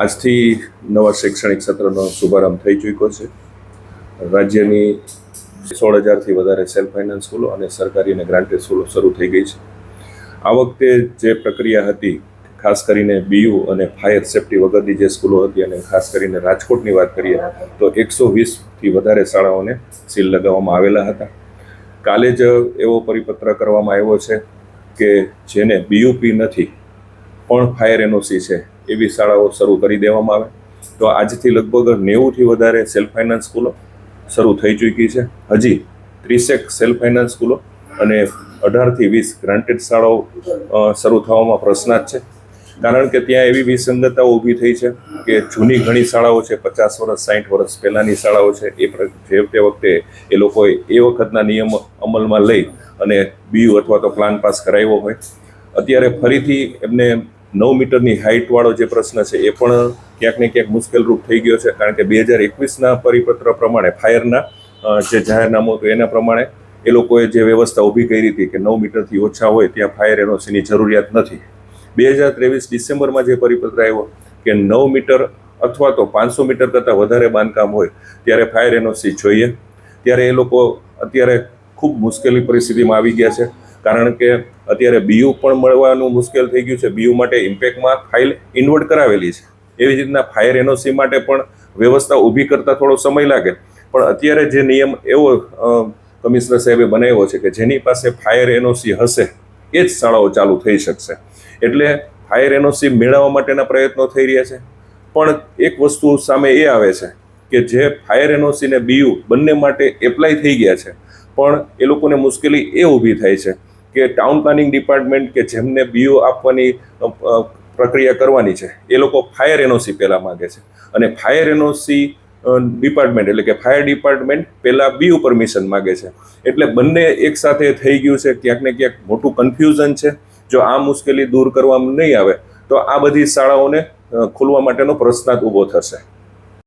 આજથી નવા શૈક્ષણિક સત્રનો શુભારંભ થઈ ચૂક્યો છે. રાજ્યની સોળ હજારથી વધારે સેલ્ફ ફાઇનાન્સ સ્કૂલો અને સરકારી અને ગ્રાન્ટેડ સ્કૂલો શરૂ થઈ ગઈ છે. આ વખતે જે પ્રક્રિયા હતી, ખાસ કરીને બીયુ અને ફાયર સેફટી વગરની જે સ્કૂલો હતી અને ખાસ કરીને રાજકોટની વાત કરીએ, તો એકસો વીસથી વધારે શાળાઓને સીલ લગાવવામાં આવેલા હતા. કાલે જ એવો પરિપત્ર કરવામાં આવ્યો છે કે જેને બીયુપી નથી, પણ ફાયર એનઓસી છે. એવી શાળાઓ શરૂ કરી દેવામાં આવે. તો આજથી લગભગ નેવુંથી વધારે સેલ્ફ ફાઇનાન્સ સ્કૂલો શરૂ થઈ ચૂકી છે. હજી ત્રીસેક સેલ્ફ ફાઇનાન્સ સ્કૂલો અને અઢારથી વીસ ગ્રાન્ટેડ શાળાઓ શરૂ થવામાં પ્રશ્નાર્થ છે. કારણ કે ત્યાં એવી વિસંગતતાઓ ઊભી થઈ છે કે જૂની ઘણી શાળાઓ છે, પચાસ વર્ષ સાઠ વર્ષ પહેલાંની શાળાઓ છે, એ જે તે વખતે એ લોકોએ એ વખતના નિયમ અમલમાં લઈ અને બીયુ અથવા તો પ્લાન પાસ કરાવ્યો હોય. અત્યારે ફરીથી એમને નવ મીટરની હાઇટવાળો જે પ્રશ્ન છે એ પણ ક્યાંક ને ક્યાંક મુશ્કેલરૂપ થઈ ગયો છે, કારણ કે બે હજાર એકવીસના પરિપત્ર પ્રમાણે, ફાયરના જે જાહેરનામું હતું એના પ્રમાણે એ લોકોએ જે વ્યવસ્થા ઊભી કરી હતી કે નવ મીટરથી ઓછા હોય ત્યાં ફાયર એનઓસીની જરૂરિયાત નથી. બે હજાર ત્રેવીસ ડિસેમ્બરમાં જે પરિપત્ર આવ્યો કે નવ મીટર અથવા તો પાંચસો મીટર કરતાં વધારે બાંધકામ હોય, ત્યારે ફાયર એનઓસી જોઈએ. ત્યારે એ લોકો અત્યારે ખૂબ મુશ્કેલી પરિસ્થિતિમાં આવી ગયા છે. કારણ કે અત્યારે બીયુ પણ મળવાનું મુશ્કેલ થઈ ગયું છે. બીયુ માટે ઇમ્પેક્ટમાં ફાઇલ ઇન્વર્ટ કરાવેલી છે. એવી રીતના ફાયર એનઓસી માટે પણ વ્યવસ્થા ઊભી કરતાં થોડો સમય લાગે. પણ અત્યારે જે નિયમ એવો કમિશનર સાહેબે બનાવ્યો છે કે જેની પાસે ફાયર એનઓસી હશે, એ જ શાળાઓ ચાલુ થઈ શકશે. એટલે ફાયર એનઓસી મેળવવા માટેના પ્રયત્નો થઈ રહ્યા છે. પણ એક વસ્તુ સામે એ આવે છે કે જે ફાયર એનઓસી ને બીયુ બંને માટે એપ્લાય થઈ ગયા છે. પણ એ લોકોને મુશ્કેલી એ ઊભી થાય છે કે ટાઉન પ્લાનિંગ ડિપાર્ટમેન્ટ કે જેમને બીઓ આપવાની પ્રક્રિયા કરવાની છે, એ લોકો ફાયર એનઓસી પહેલાં માગે છે. અને ફાયર એનઓસી ડિપાર્ટમેન્ટ એટલે કે ફાયર ડિપાર્ટમેન્ટ પહેલાં બીઓ પરમિશન માગે છે. એટલે બંને એકસાથે થઈ ગયું છે, ક્યાંક ને ક્યાંક મોટું કન્ફ્યુઝન છે. જો આ મુશ્કેલી દૂર કરવામાં નહીં આવે, તો આ બધી શાળાઓને ખોલવા માટેનો પ્રશ્નાર્થ ઊભો થશે.